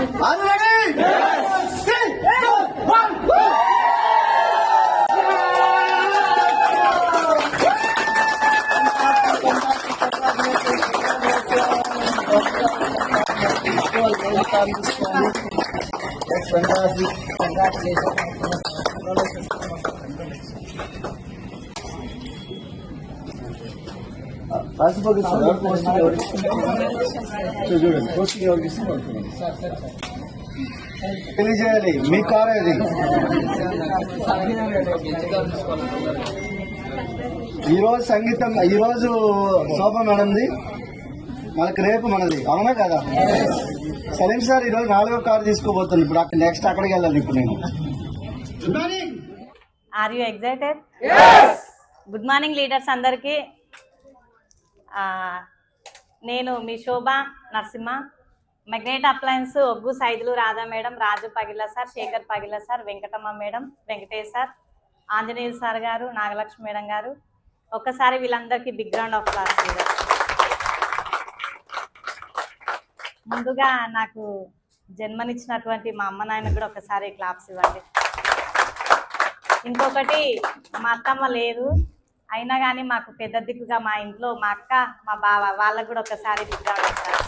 Are you ready? Yes. Three, two, one. Congratulations. Congratulations. ఎవరు posting ఎవరికి ఇస్తున్నారు? చూడండి పోస్టింగ్ ఎవరికి ఇస్తున్నారు అనుకున్నాను. తెలియజేయాలి. మీ కార్ ఇది ఈ రోజు సంగీతం ఈ రోజు శోభ మేడంది. మనకి రేపు మనది. అవునా కదా? సలీం సార్ ఈ రోజు నాలుగో కారు తీసుకోబోతుంది ఇప్పుడు అక్కడ నెక్స్ట్ అక్కడికి వెళ్ళాలి ఇప్పుడు నేను. Are you excited good morning leaders అందరికీ. నేను మీ Shobha Narasimha. Magnet appliance Oggu Saidulu Radha madam Raju Pagila sir Shekar Pagila sir Venkatamma madam Venkatesh sir Anjaneyulu sir garu Nagalakshmi madam గారు. ఒక్కసారి వీళ్ళందరికీ బిగ్ గ్రౌండ్ ఆఫ్ క్లాస్ ముందుగా నాకు జన్మనిచ్చినటువంటి మా అమ్మ నాయన కూడా ఒకసారి క్లాప్స్ ఇవ్వండి. ఇంకొకటి మా అత్తమ్మ లేదు. అయినా కానీ మాకు పెద్ద దిక్కుగా మా ఇంట్లో మా అక్క మా బావ వాళ్ళకు కూడా ఒకసారి దిగ్గా ఉంటారు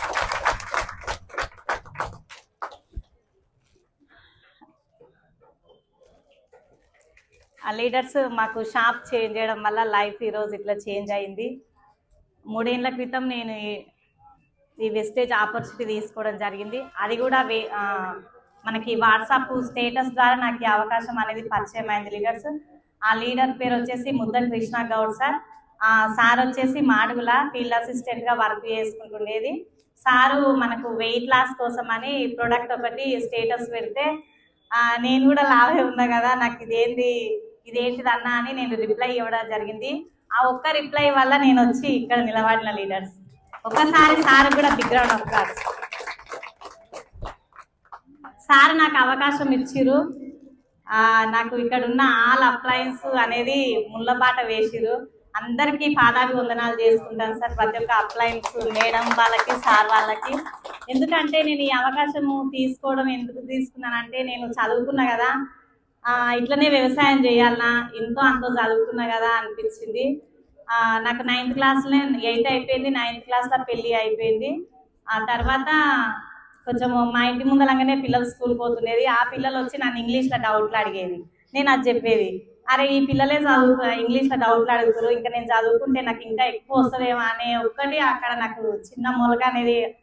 ఆ లీడర్స్ మాకు షాప్ చేంజ్ చేయడం వల్ల లైఫ్ ఈరోజు ఇట్లా చేంజ్ అయింది. మూడేళ్ళ క్రితం నేను ఈ- వెస్టేజ్ ఆపర్చునిటీ తీసుకోవడం జరిగింది. అది కూడా వే మనకి వాట్సాప్ స్టేటస్ ద్వారా నాకు ఈ అవకాశం అనేది పరిచయం అయింది లీడర్స్. ఆ లీడర్ పేరు వచ్చేసి ముద్ద కృష్ణ గౌడ్ సార్. ఆ సార్ వచ్చేసి మాడుగుల ఫీల్డ్ అసిస్టెంట్గా వర్క్ చేసుకుంటుండేది. సారు మనకు వెయిట్ లాస్ కోసం అని ప్రొడక్ట్ ఒకటి స్టేటస్ పెడితే నేను కూడా లావే ఉన్నా కదా నాకు ఇదేంది ఇదేంటిది అన్నా అని నేను రిప్లై ఇవ్వడం జరిగింది. ఆ ఒక్క రిప్లై వల్ల నేను వచ్చి ఇక్కడ నిలబడిన లీడర్స్. ఒక్కసారి సార్ కూడా బిగ్రౌండ్ రౌండ్ సార్ నాకు అవకాశం ఇచ్చిర్రు. నాకు ఇక్కడ ఉన్న ఆల్ అప్లయన్స్ అనేది ముళ్ళబాట వేసిరు అందరికీ పాదాభి వందనాలు చేసుకుంటాను సార్ ప్రతి ఒక్క అప్లయన్స్ మేడం వాళ్ళకి సార్ వాళ్ళకి. ఎందుకంటే నేను ఈ అవకాశము తీసుకోవడం ఎందుకు తీసుకున్నానంటే నేను చదువుకున్నా కదా ఇట్లనే వ్యవసాయం చేయాలనా ఎంతో అంతో చదువుకున్నా కదా అనిపించింది. నాకు నైన్త్ క్లాస్లో ఎయిత్ అయిపోయింది నైన్త్ క్లాస్లో పెళ్ళి అయిపోయింది. ఆ తర్వాత కొంచెం మా ఇంటి ముందలంగానే పిల్లలు స్కూల్ పోతుండేది ఆ పిల్లలు వచ్చి నన్ను ఇంగ్లీష్లో డౌట్లు అడిగేది. నేను అది చెప్పేది. అరే ఈ పిల్లలే చదువుతా ఇంగ్లీష్లో డౌట్లు అడుగుతారు. ఇంకా నేను చదువుకుంటే నాకు ఇంకా ఎక్కువ వస్తుందేమో అనే ఒక్కటి అక్కడ నాకు చిన్న మొలక అనేది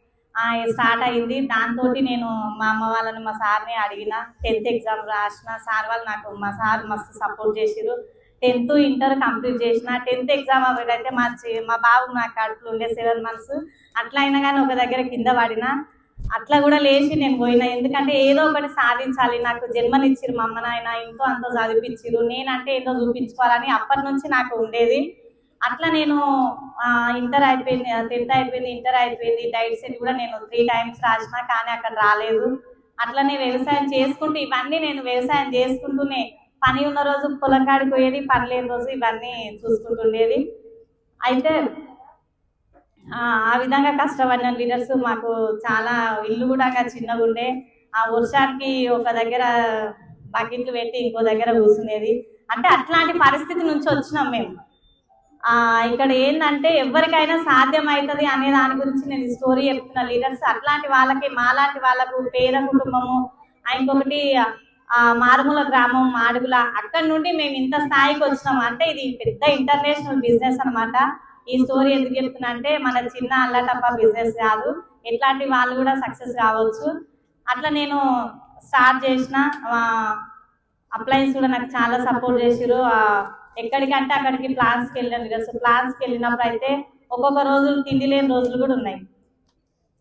స్టార్ట్ అయింది. దాంతో నేను మా అమ్మ వాళ్ళని మా సార్ని అడిగిన. టెన్త్ ఎగ్జామ్ రాసిన సార్ వాళ్ళు నాకు మా సార్ మస్తు సపోర్ట్ చేసిరు టెన్త్ ఇంటర్ కంప్లీట్ చేసిన. టెన్త్ ఎగ్జామ్ అప్పుడైతే మా చి- మా బాబు నాకు కడుపులో ఉండే సెవెన్ మంత్స్. అట్లా అయినా కానీ ఒక దగ్గర కింద పడిన. అట్లా కూడా లేచి నేను పోయినా. ఎందుకంటే ఏదో ఒకటి సాధించాలి. నాకు జన్మనిచ్చిరు మా అమ్మ నాయన ఇంతో అంతో చదివించిరు. నేనంటే ఏదో చూపించుకోవాలని అప్పటి నుంచి నాకు ఉండేది. అట్లా నేను ఇంటర్ అయిపోయింది టెన్త్ అయిపోయింది ఇంటర్ అయిపోయింది డైట్ సెట్ కూడా నేను త్రీ టైమ్స్ రాసిన కానీ అక్కడ రాలేదు. అట్లనే వ్యవసాయం చేసుకుంటూ ఇవన్నీ నేను వ్యవసాయం చేసుకుంటూనే పని ఉన్న రోజు పొలం కాడికి పోయేది పని లేని రోజు ఇవన్నీ చూసుకుంటుండేది. అయితే ఆ విధంగా కష్టపడిన లీడర్స్ మాకు చాలా ఇల్లు కూడా చిన్నగా ఉండే. ఆ వర్షానికి ఒక దగ్గర బకెట్లు పెట్టి ఇంకో దగ్గర కూర్చునేది. అంటే అట్లాంటి పరిస్థితి నుంచి వచ్చినాం మేము. ఆ ఇక్కడ ఏంటంటే ఎవరికైనా సాధ్యం అవుతుంది అనే దాని గురించి నేను స్టోరీ చెప్తున్నా లీడర్స్ అట్లాంటి వాళ్ళకి మాలాంటి వాళ్ళకు పేద కుటుంబము ఇంకొకటి మారుమూల గ్రామం మాడుగుల అక్కడ నుండి మేము ఇంత స్థాయికి వచ్చినాం. అంటే ఇది పెద్ద ఇంటర్నేషనల్ బిజినెస్ అన్నమాట. ఈ స్టోరీ ఎందుకు చెప్తున్నా అంటే మన చిన్న అల్లటప్ప బిజినెస్ కాదు. ఎట్లాంటి వాళ్ళు కూడా సక్సెస్ కావచ్చు. అట్లా నేను స్టార్ట్ చేసిన అప్లయన్స్ కూడా నాకు చాలా సపోర్ట్ చేసిరు ఎక్కడికంటే అక్కడికి ప్లాన్స్కి వెళ్ళాను లీడర్స్ ప్లాన్స్కి వెళ్ళినప్పుడు అయితే ఒక్కొక్క రోజు తిండి లేని రోజులు కూడా ఉన్నాయి.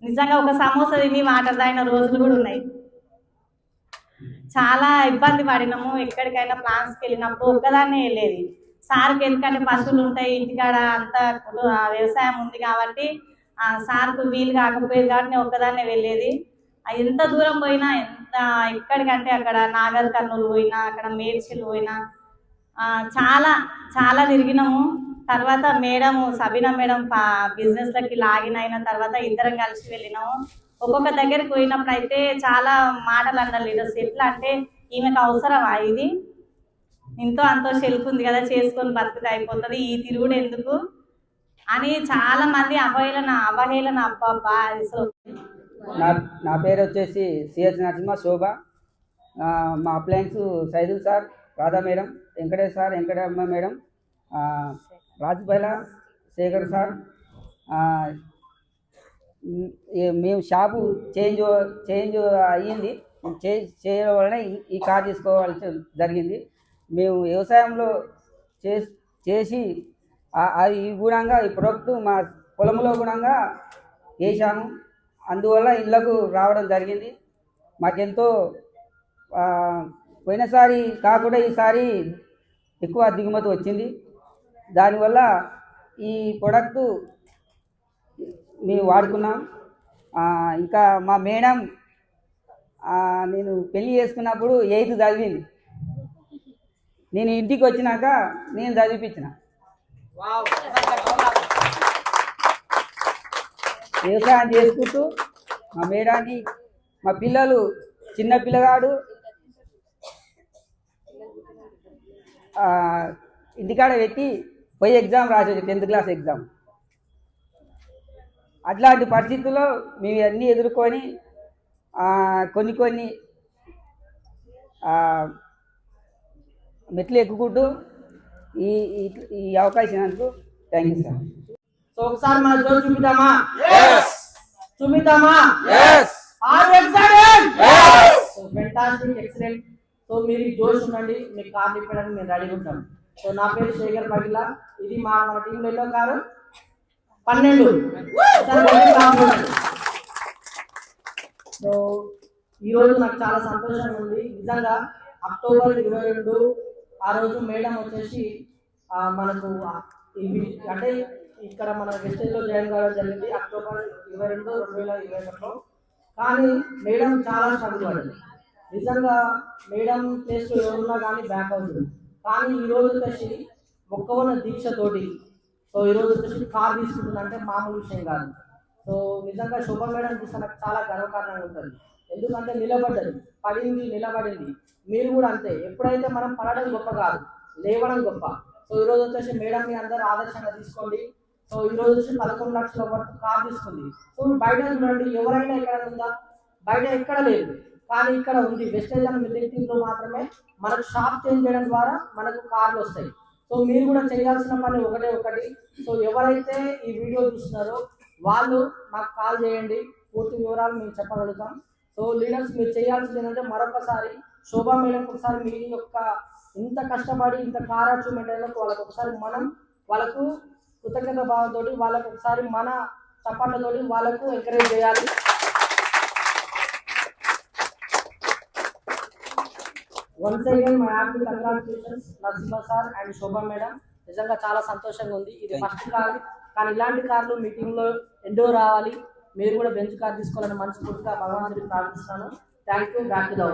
నిజంగా ఒక సమోసా తిని వాటర్ తాగిన రోజులు కూడా ఉన్నాయి. చాలా ఇబ్బంది పడినాము. ఎక్కడికైనా ప్లాన్స్కి వెళ్ళినప్పుడు ఒక్కదాన్నే వెళ్ళేది. సార్కి ఎందుకంటే పశువులు ఉంటాయి? ఇంటికాడ అంతా వ్యవసాయం ఉంది కాబట్టి సార్కు వీలు కాకపోయేది కాబట్టి నేను ఒక్కదాన్నే వెళ్ళేది. ఎంత దూరం పోయినా ఎంత ఎక్కడికంటే అక్కడ నాగర్ కర్నూలు పోయినా అక్కడ మేడ్చిలు పోయినా చాలా చాలా తిరిగినాము. తర్వాత మేడం సబీనా మేడం బిజినెస్లకి లాగిన్ అయిన తర్వాత ఇద్దరం కలిసి వెళ్ళినాము. ఒక్కొక్క దగ్గరికి పోయినప్పుడు అయితే చాలా మాటలు అన్నారు లీడర్స్. ఎట్లా అంటే ఈమెకు అవసరమా ఇది? ఇంతో అంతో షెల్ఫ్ ఉంది కదా చేసుకొని బతికితే అయిపోతుంది. ఈ తిరుగుడు ఎందుకు? అని చాలా మంది అవహేళన అవహేళన. అబ్బా నా నా పేరు వచ్చేసి సిఎస్ నరసింహ శోభ. మా appliance Saidul sir Radha madam Venkatesh sir Venkatamma madam ఆ, రాజుపైల శేఖర్ సార్ మేము షాపు చేంజ్ చేంజ్ అయ్యింది. చేంజ్ చేయడం వలన ఈ కార్ తీసుకోవాల్సి జరిగింది. మేము వ్యవసాయంలో చే చేసి ఈ గుణంగా ఈ ప్రోడక్ట్ మా పొలంలో గుణంగా వేసాము అందువల్ల ఇళ్ళకు రావడం జరిగింది. మాకెంతో పోయినసారి కాకుండా ఈసారి ఎక్కువ దిగుమతి వచ్చింది. దానివల్ల ఈ ప్రొడక్టు మేము వాడుకున్నాం. ఇంకా మా మేడం నేను పెళ్ళి చేసుకున్నప్పుడు ఎయిత్ చదివింది. నేను ఇంటికి వచ్చినాక నేను చదివిపించిన వ్యవసాయం చేసుకుంటూ మా మేడాన్ని మా పిల్లలు చిన్న పిల్లగాడు ఇంటికాడ పెట్టి పోయి ఎగ్జామ్ రాసేది టెన్త్ క్లాస్ ఎగ్జామ్ అట్లాంటి పరిస్థితుల్లో మేము అన్నీ ఎదుర్కొని కొన్ని కొన్ని మెట్లు ఎక్కుకుంటూ ఈ ఈ- అవకాశం ఇచ్చినందుకు థ్యాంక్ యూ సార్ సో ఒకసారి మన జోరు చూపిద్దామా? చూపిద్దామా? Are excellent so fantastic excellent so మీరు జోష్ ఉండండి మీకు కార్ నింపడానికి మేము రెడీ ఉంటాం. సో నా పేరు శేఖర్ పగిల. ఇది మా మన టీంలో ఎన్నో కారు? పన్నెండు. సో ఈ రోజు నాకు చాలా సంతోషంగా ఉంది. నిజంగా అక్టోబర్ ఇరవై రెండు ఆ రోజు మేడం వచ్చేసి మనకు ఇవి అంటే ఇక్కడ మన వెస్టేజ్ జాయిన్ కావడం జరిగింది అక్టోబర్ ఇరవై రెండు రెండు వేల ఇరవై ఒకటిలో. కానీ మేడం చాలా స్ట్రగుల్ పడింది. నిజంగా మేడం ప్లేస్లో ఎవరున్నా కానీ బ్యాక్ అవుతుంది. కానీ ఈ రోజు వచ్చేసి మొక్కవన దీక్షతోటి సో ఈ రోజు వచ్చేసి కార్ తీసుకుంటుందంటే మామూలు విషయం కాదు. సో నిజంగా శోభ మేడం చూస్తే నాకు చాలా గర్వకారణంగా ఉంటుంది. ఎందుకంటే నిలబడ్డది. పడింది నిలబడింది. మీరు కూడా అంతే. ఎప్పుడైతే మనం పడడం గొప్ప కాదు లేవడం గొప్ప. సో ఈరోజు వచ్చేసి మేడం మీ అందరూ ఆదర్శంగా తీసుకోండి. సో ఈ రోజు వచ్చి పదకొండు లక్షల వరకు కార్ తీసుకుంది. సో బయట చూడండి ఎవరైనా ఎక్కడ ఉందా? బయట ఎక్కడ లేదు. కానీ ఇక్కడ ఉంది. వెస్టేజ్ అండ్ మిలిటరీలో మాత్రమే మనకు షాప్ చేంజ్ చేయడం ద్వారా మనకు కార్లు వస్తాయి. సో మీరు కూడా చేయాల్సిన పని ఒకటే ఒకటి. సో ఎవరైతే ఈ వీడియో చూస్తున్నారో వాళ్ళు మాకు కాల్ చేయండి. పూర్తి వివరాలు మేము చెప్పగలుగుతాం. సో లీడర్స్ మీరు చేయాల్సింది ఏంటంటే మరొకసారి శోభా మేడం ఒకసారి మీ యొక్క ఇంత కష్టపడి ఇంత కార్ అచీవ్మెంట్ అయినందుకు వాళ్ళకి ఒకసారి మనం వాళ్ళకు కృతజ్ఞత భావంతో వాళ్ళకు ఒకసారి మన చప్పట్లతోటి వాళ్ళకు ఎంకరేజ్ చేయాలి. Once again my happy congratulations Narasimha sir and Shobha madam నిజంగా చాలా సంతోషంగా ఉంది. ఇది ఫస్ట్ కార్ కానీ ఇలాంటి కార్లు మీటింగ్లో ఎన్నో రావాలి. మీరు కూడా బెంచ్ కార్ తీసుకోవాలని మనస్ఫూర్తిగా భగవంతుడికి ప్రార్థిస్తాను thank you back to the